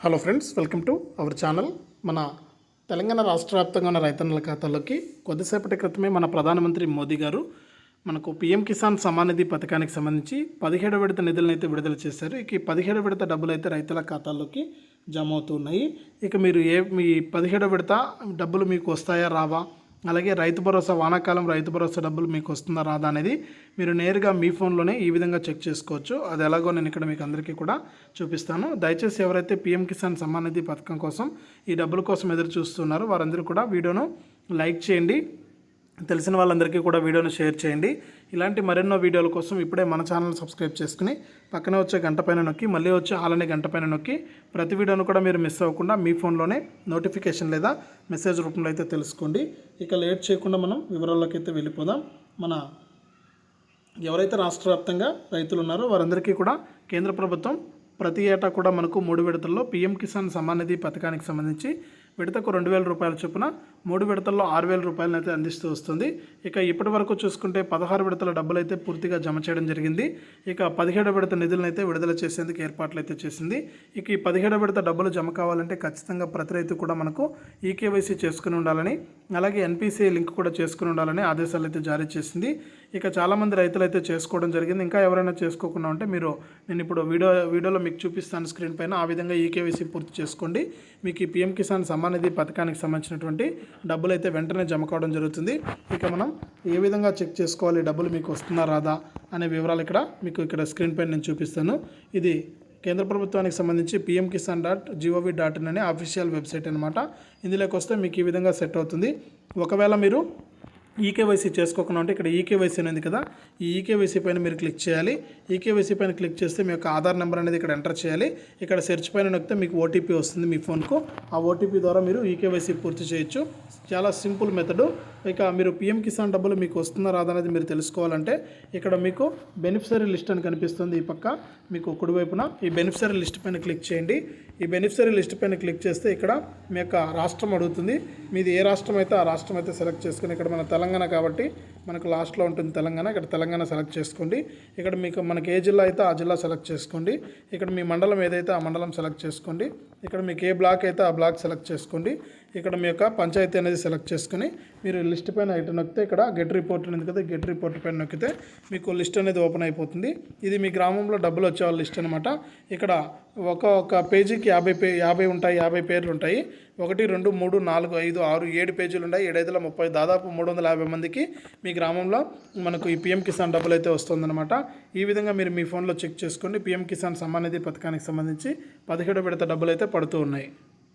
Hello friends welcome to our channel మన తెలంగాణ రాష్ట్ర వ్యాప్తంగా ఉన్న రైతన్నల ఖాతాలోకి కొద్దిసేపటి క్రితమే మన ప్రధానమంత్రి మోదీ గారు మనకు పీఎం కిసాన్ సమాన్ నిధి పథకానికి సంబంధించి పదిహేడు విడత నిధులను అయితే విడుదల చేశారు. ఇక ఈ పదిహేడు విడత డబ్బులు అయితే రైతుల ఖాతాల్లోకి జమ అవుతున్నాయి ఇక మీరు ఏ మీ పదిహేడు విడత డబ్బులు మీకు వస్తాయా రావా? అలాగే రైతు భరోసా వానాకాలం రైతు భరోసా డబ్బులు మీకు వస్తుందా రాదా అనేది మీరు నేరుగా మీ ఫోన్లోనే ఈ విధంగా చెక్ చేసుకోవచ్చు. అది ఎలాగో నేను ఇక్కడ మీకు అందరికీ కూడా చూపిస్తాను. దయచేసి ఎవరైతే పిఎం కిసాన్ సమ్మాన్ నిధి పథకం కోసం ఈ డబ్బుల కోసం ఎదురు చూస్తున్నారో వారందరూ కూడా వీడియోను లైక్ చేయండి. తెలిసిన వాళ్ళందరికీ కూడా వీడియోను షేర్ చేయండి. ఇలాంటి మరెన్నో వీడియోల కోసం ఇప్పుడే మన ఛానల్ సబ్స్క్రైబ్ చేసుకుని పక్కనే వచ్చే గంట పైన నొక్కి మళ్ళీ వచ్చే ఆలనే గంట పైన నొక్కి ప్రతి వీడియోను కూడా మీరు మిస్ అవ్వకుండా మీ ఫోన్లోనే నోటిఫికేషన్ లేదా మెసేజ్ రూపంలో అయితే తెలుసుకోండి. ఇక లేట్ చేయకుండా మనం వివరాల్లోకి అయితే వెళ్ళిపోదాం. మన ఎవరైతే రాష్ట్ర వ్యాప్తంగా రైతులు ఉన్నారో వారందరికీ కూడా కేంద్ర ప్రభుత్వం ప్రతి ఏటా కూడా మనకు మూడు విడతల్లో పీఎం కిసాన్ సమాన్ నిధి పథకానికి సంబంధించి విడతకు రెండు వేల రూపాయల చొప్పున మూడు విడతల్లో ఆరు వేల రూపాయలను అయితే అందిస్తూ వస్తుంది. ఇక ఇప్పటి వరకు చూసుకుంటే పదహారు విడతల డబ్బులు అయితే పూర్తిగా జమ చేయడం జరిగింది. ఇక పదిహేడు విడత నిధులను అయితే విడుదల చేసేందుకు ఏర్పాట్లు అయితే చేసింది. ఇక ఈ పదిహేడు విడత డబ్బులు జమ కావాలంటే ఖచ్చితంగా ప్రతి రైతు కూడా మనకు ఈకేవైసీ చేసుకుని ఉండాలని అలాగే ఎన్పిసిఐ లింక్ కూడా చేసుకుని ఉండాలని ఆదేశాలు అయితే జారీ చేసింది. ఇక చాలామంది రైతులు అయితే చేసుకోవడం జరిగింది. ఇంకా ఎవరైనా చేసుకోకుండా ఉంటే మీరు నేను ఇప్పుడు వీడియో వీడియోలో మీకు చూపిస్తాను స్క్రీన్ పైన. ఆ విధంగా ఈకేవైసీ పూర్తి చేసుకోండి. మీకు ఈ పిఎం కిసాన్ సమ్మాన్ నిధి పథకానికి సంబంధించినటువంటి డబ్బులు అయితే వెంటనే జమ కావడం జరుగుతుంది. ఇక మనం ఏ విధంగా చెక్ చేసుకోవాలి? డబ్బులు మీకు వస్తున్నా రాదా? అనే వివరాలు ఇక్కడ మీకు ఇక్కడ స్క్రీన్ పైన నేను చూపిస్తాను. ఇది కేంద్ర ప్రభుత్వానికి సంబంధించి PM Kisan dot G O V dot in అనే అఫీషియల్ వెబ్సైట్ అనమాట ఇందులోకి వస్తే మీకు ఈ విధంగా సెట్ అవుతుంది. ఒకవేళ మీరు ఈకేవైసీ చేసుకోకుండా ఉంటే ఇక్కడ ఈకేవైసీ అనేది కదా ఈ ఈకేవైసీ పైన మీరు క్లిక్ చేయాలి. ఈకేవైసీ పైన క్లిక్ చేస్తే మీ యొక్క ఆధార్ నెంబర్ అనేది ఇక్కడ ఎంటర్ చేయాలి. ఇక్కడ సెర్చ్ పైన నొక్కితే మీకు ఓటీపీ వస్తుంది మీ ఫోన్కు ఆ ఓటీపీ ద్వారా మీరు ఈకేవైసీ పూర్తి చేయొచ్చు. చాలా సింపుల్ మెథడు ఇక మీరు పిఎం కిసాన్ డబ్బులు మీకు వస్తుందా రాదా అనేది మీరు తెలుసుకోవాలంటే ఇక్కడ మీకు బెనిఫిషరీ లిస్ట్ అని కనిపిస్తుంది ఈ పక్క మీకు కుడివైపున ఈ బెనిఫిషరీ లిస్ట్ పైన క్లిక్ చేయండి. ఈ బెనిఫిషరీ లిస్ట్ పైన క్లిక్ చేస్తే ఇక్కడ మీ యొక్క రాష్ట్రం అడుగుతుంది. మీది ఏ రాష్ట్రం అయితే ఆ రాష్ట్రం అయితే సెలెక్ట్ చేసుకుని ఇక్కడ మన తెలంగాణ కాబట్టి మనకు లాస్ట్లో ఉంటుంది తెలంగాణ. ఇక్కడ తెలంగాణ సెలెక్ట్ చేసుకోండి. ఇక్కడ మీకు మనకి ఏ జిల్లా అయితే ఆ జిల్లా సెలెక్ట్ చేసుకోండి. ఇక్కడ మీ మండలం ఏదైతే ఆ మండలం సెలెక్ట్ చేసుకోండి. ఇక్కడ మీకు ఏ బ్లాక్ అయితే ఆ బ్లాక్ సెలెక్ట్ చేసుకోండి. ఇక్కడ మీ యొక్క పంచాయతీ అనేది సెలెక్ట్ చేసుకుని మీరు లిస్ట్ పైన ఐటమ్ నొక్కితే ఇక్కడ గెట్ రిపోర్ట్ అనేది కదా గెట్ రిపోర్ట్ పైన నొక్కితే మీకు లిస్ట్ అనేది ఓపెన్ అయిపోతుంది. ఇది మీ గ్రామంలో డబ్బులు వచ్చేవాళ్ళ లిస్ట్ అనమాట ఇక్కడ ఒక ఒక పేజీకి యాభై పే యాభై ఉంటాయి యాభై పేర్లు ఉంటాయి. ఒకటి రెండు మూడు నాలుగు ఐదు ఆరు ఏడు పేజీలు ఉన్నాయి ఏడైదుల ముప్పై దాదాపు మూడు వందల యాభై మందికి మీ గ్రామంలో మనకు ఈ పిఎం కిసాన్ డబ్బులు అయితే వస్తుందన్నమాట. ఈ విధంగా మీరు మీ ఫోన్లో చెక్ చేసుకోండి పిఎం కిసాన్ సమ్మాన్ నిధి పథకానికి సంబంధించి పదిహేడు విడత డబ్బులు అయితే పడుతూ ఉన్నాయి.